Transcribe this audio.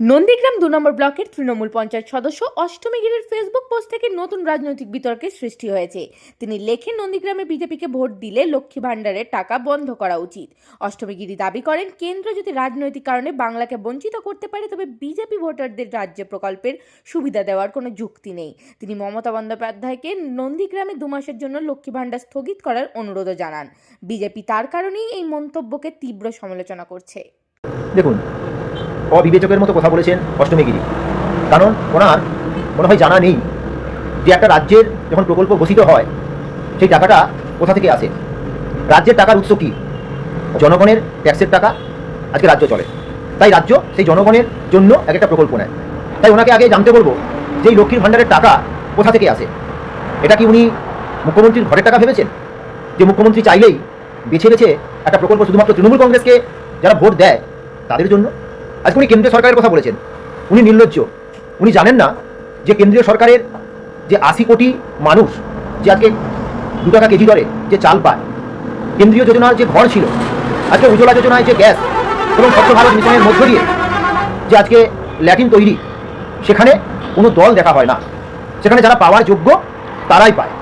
নন্দীগ্রাম দু নম্বর ব্লকের তৃণমূল পঞ্চায়েত সদস্য অষ্টমী গিরির ফেসবুক পোস্ট থেকে নতুন রাজনৈতিক বিতর্কের সৃষ্টি হয়েছে। তিনি লেখেন নন্দীগ্রামে বিজেপিকে ভোট দিলে লক্ষ্মী ভাণ্ডারের টাকা বন্ধ করা উচিত। অষ্টমী গিরি দাবি করেন, কেন্দ্র যদি রাজনৈতিক কারণে বাংলাকে বঞ্চিত করতে পারে, তবে বিজেপি ভোটারদের রাজ্য প্রকল্পের সুবিধা দেওয়ার কোনো যুক্তি নেই। তিনি মমতা বন্দ্যোপাধ্যায়কে নন্দীগ্রামে দু মাসের জন্য লক্ষ্মী ভাণ্ডার স্থগিত করার অনুরোধও জানান। বিজেপি তার কারণেই এই মন্তব্যকে তীব্র সমালোচনা করছে। দেখুন, অবিবেচকের মতো কথা বলেছেন অষ্টমীগিরি। কারণ ওনার মনে হয় জানা নেই যে একটা রাজ্যের যখন প্রকল্প ঘোষিত হয়, সেই টাকাটা কোথা থেকে আসে? রাজ্যের টাকার উৎস কী? জনগণের ট্যাক্সের টাকা? আজকে রাজ্য চলে। তাই রাজ্য সেই জনগণের জন্য এক একটা প্রকল্প নেয়। তাই ওনাকে আগে জানতে বলব যে এই লক্ষ্মীর ভাণ্ডারের টাকা কোথা থেকে আসে? এটা কি উনি মুখ্যমন্ত্রীর ঘরের টাকা ভেবেছেন? যে মুখ্যমন্ত্রী চাইলেই বেছে বেছে একটা প্রকল্প শুধুমাত্র তৃণমূল কংগ্রেসকে যারা ভোট দেয় তাদের জন্য? আজকে উনি কেন্দ্রীয় সরকারের কথা বলেছেন। উনি নির্লজ্জ। উনি জানেন না যে কেন্দ্রীয় সরকারের যে আশি কোটি মানুষ যে আজকে দু টাকা কেজি দরে যে চাল পায়, কেন্দ্রীয় যোজনার যে ঘর ছিল, আজকে উজ্জ্বলা যোজনায় যে গ্যাস এবং স্বচ্ছ ভারত মিশনের মধ্য দিয়ে যে আজকে ল্যাটিন তৈরি, সেখানে কোনো দল দেখা হয় না। সেখানে যারা পাওয়ার যোগ্য, তারাই পায়।